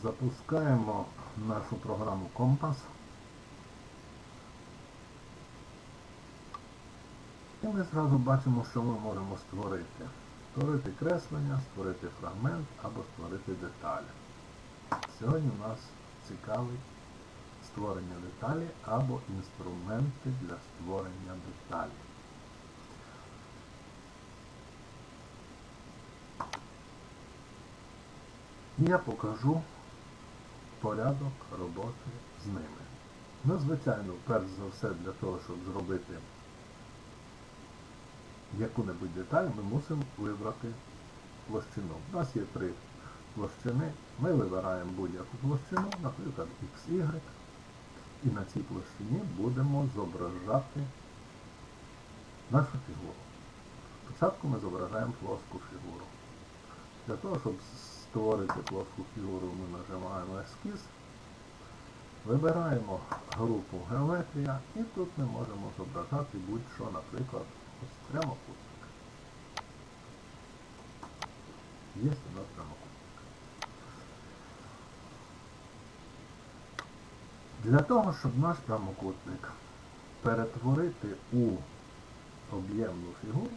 Запускаємо нашу програму Компас. І ми зразу бачимо, що ми можемо створити. Створити креслення, створити фрагмент або створити деталі. Сьогодні у нас цікавить створення деталі або інструменти для створення деталі. Я покажу порядок роботи з ними. Ну, звичайно, перш за все для того, щоб зробити яку-небудь деталь, ми мусимо вибрати площину. У нас є три площини. Ми вибираємо будь-яку площину, наприклад, XY, і на цій площині будемо зображати нашу фігуру. Спочатку ми зображаємо плоску фігуру. Для того, щоб створити плоску фігуру, ми нажимаємо ескіз, вибираємо групу геометрія і тут ми можемо зображати будь-що, наприклад, ось прямокутник. Є у нас прямокутник. Для того, щоб наш прямокутник перетворити у об'ємну фігуру,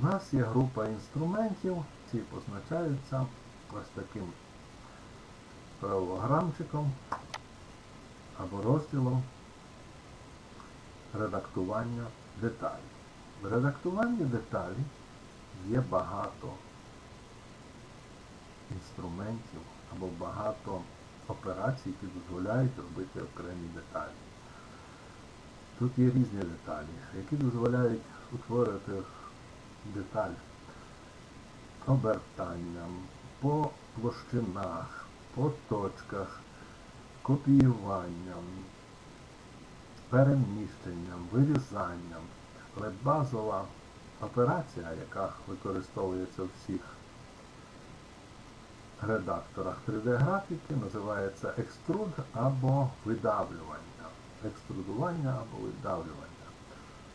у нас є група інструментів, ці позначаються ось таким правограмчиком або розділом редактування деталей. В редактуванні деталей є багато інструментів або багато операцій, які дозволяють робити окремі деталі. Тут є різні деталі, які дозволяють утворити деталь обертанням, по площинах, по точках, копіюванням, переміщенням, вирізанням. Але базова операція, яка використовується в всіх редакторах 3D-графіки, називається екструд або видавлювання. Екструдування або видавлювання.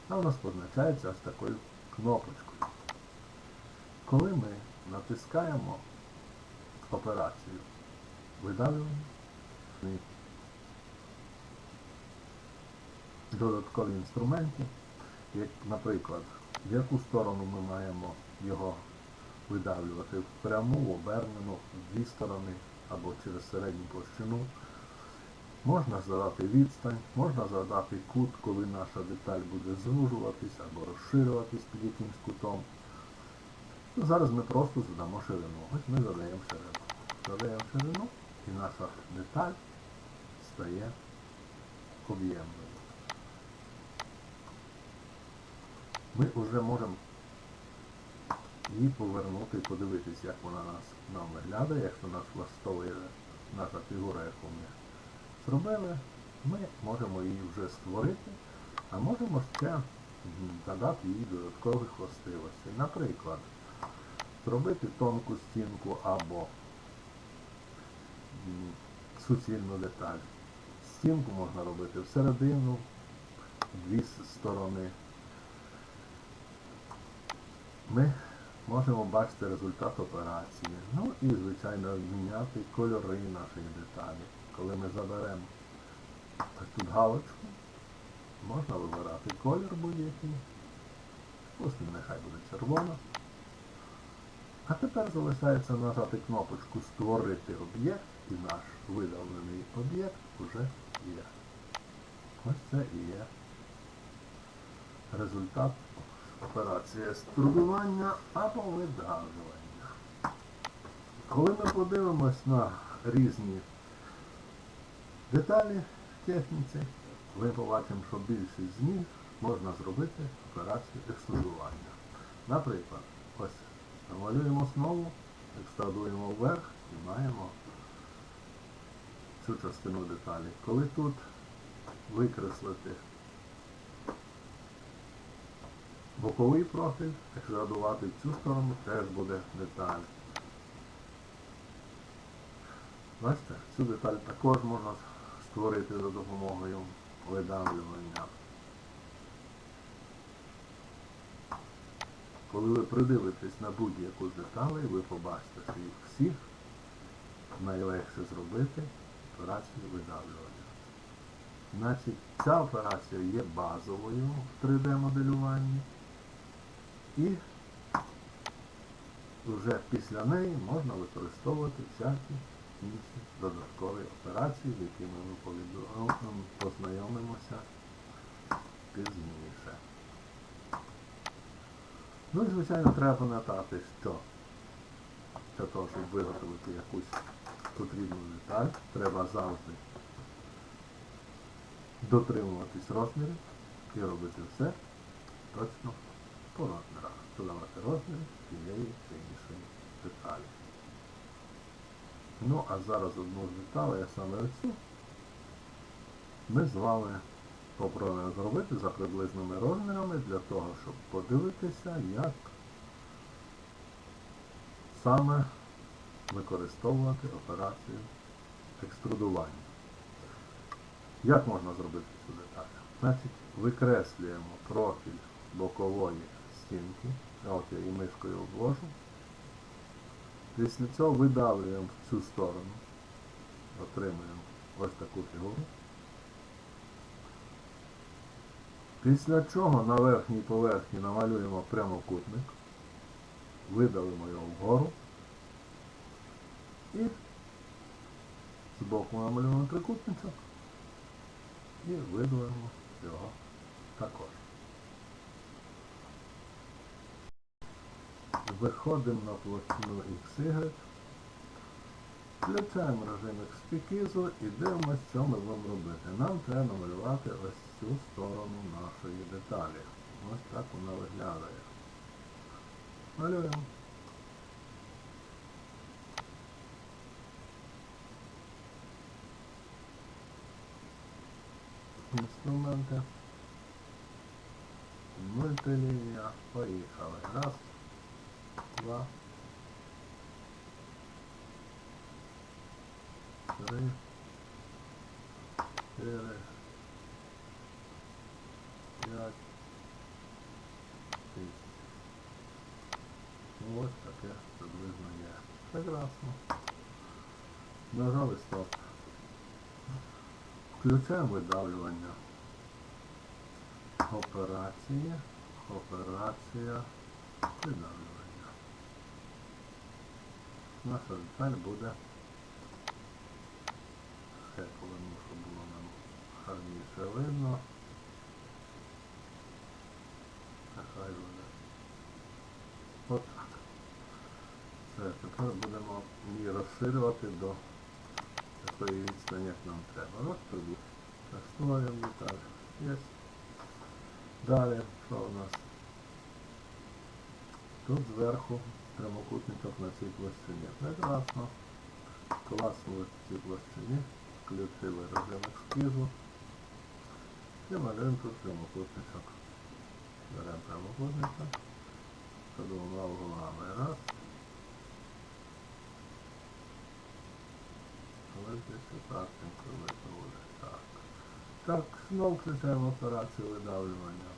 А у нас позначається ось такою кнопочкою. Коли ми натискаємо операцію видавлювання, додаткові інструменти, як, наприклад, в яку сторону ми маємо його видавлювати, в пряму, в обернену, в дві сторони або через середню площину. Можна задати відстань, можна задати кут, коли наша деталь буде звужуватись або розширюватись під якимсь кутом. Зараз ми просто задамо ширину. Ось ми задаємо ширину. Задаємо ширину і наша деталь стає об'ємною. Ми вже можемо її повернути і подивитись, як вона нас, нам виглядає, якщо нас влаштовує наша фігура, яку ми зробили, ми можемо її вже створити, а можемо ще додати їй додаткових властивостей. Наприклад, зробити тонку стінку або суцільну деталь. Стінку можна робити всередину, дві сторони. Ми можемо бачити результат операції. Ну і, звичайно, міняти кольори наших деталей. Коли ми заберемо ось тут галочку, можна вибирати колір будь-який. Ось нехай буде червона. А тепер залишається нажати кнопочку Створити об'єкт і наш видавлений об'єкт вже є. Ось це і є результат операції струбування або видавлювання. Коли ми подивимось на різні деталі в техніці, ми побачимо, що більшість з них можна зробити операцію екструдування. Наприклад, ось намалюємо основу, екстрадуємо вверх і маємо цю частину деталі. Коли тут викреслити боковий профіль, екстрадувати в цю сторону теж буде деталь. Бачите, цю деталь також можна створити за допомогою видавлювання. Коли ви придивитесь на будь-яку з деталей, ви побачите, що їх всіх найлегше зробити операцію видавлювання. Значить, ця операція є базовою в 3D-моделюванні. І вже після неї можна використовувати всякі інші додаткові операції, з якими ми познайомимося пізніше. Ну і звичайно треба пам'ятати, що для того, щоб виготовити якусь потрібну деталь, треба завжди дотримуватись розмірів і робити все точно по розмірах, додавати розміри тієї чи іншої деталі. Ну, а зараз одну з деталей, а саме оцю, ми з вами попробуємо зробити за приблизними розмірами для того, щоб подивитися, як саме використовувати операцію екструдування. Як можна зробити цю деталь? Значить, викреслюємо профіль бокової стінки, от я і мишкою обложу. Після цього видавлюємо в цю сторону, отримуємо ось таку фігуру. Після чого на верхній поверхні намалюємо прямокутник, видалимо його вгору і збоку намалюємо трикутничок і видалимо його також. Виходимо на площину XY, включаємо режим експікізу і дивимося, що ми будемо робити. Нам треба намалювати ось цю сторону нашої деталі. Ось так вона виглядає. Малюємо. Інструменти. Мультилінія. Поїхали. Раз, два, три, чотири, п'ять, шість. Ну, ось таке приблизно є. Прекрасно. Нажали стоп. Включаємо видавлювання. Операції. Операція видавлювання. Наша деталь буде поверну, щоб було нам гарніше видно. Нехай буде. Отак. Все, тепер будемо її розширювати до такої відстані, як нам треба. Розпреду. Так, створюємо деталь. Є. Далі, що у нас? Тут зверху прямокутничок на цій площині. Прекрасно. Класнули в цій площині. Включили режим ескізу. І малюємо тут прямокутничок. Беремо прямокутничок. Подумав головами. Раз. Ось десь отак інколи. Так. Так, знову включаємо операцію видавлювання.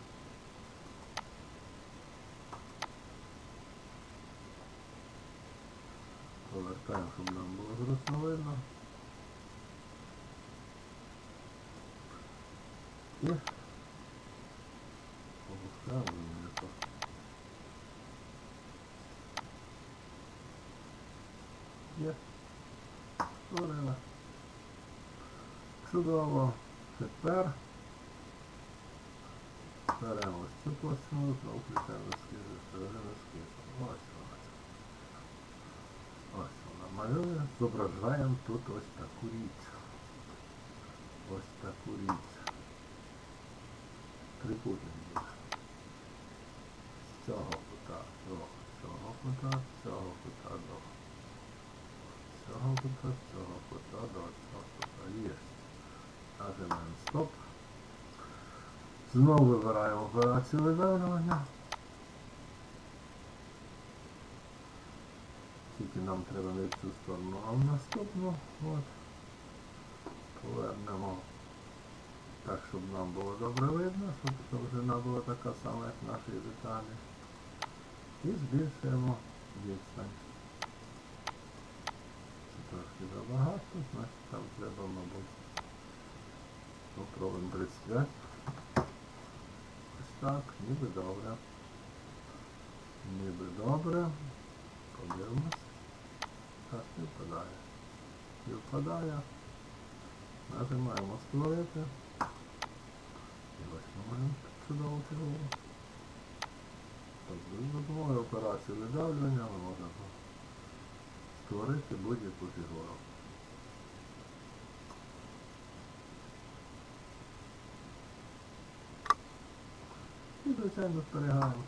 Повертаємо, щоб нам було зручно видно. І опускаємо знизу. Є. Створили. Чудово. Тепер беремо ось цю площину, знову включаємо ескізу. Ось малює. Зображаємо тут ось таку річ. Ось таку річ. Трикутник. З цього кута до цього кута, з цього кута до цього кута, з цього кута до цього кута. Є. Нажимаємо стоп. Знову вибираємо операцію видавлювання. нам треба не в цю сторону, а в наступну от, повернемо так, щоб нам було добре видно, щоб довжина була така сама, як нашої деталі. І збільшуємо відстань. Це трошки забагато, значить там треба, мабуть, попробуємо 35. Ось так, ніби добре. Ніби добре. Подивимось. Так, не впадає. Не впадає. Нажимаємо створити. І ось маємо чудову фігуру. Тобто, За допомогою операції видавлювання ми можемо створити будь-яку фігуру. І, звичайно, зберігаємо.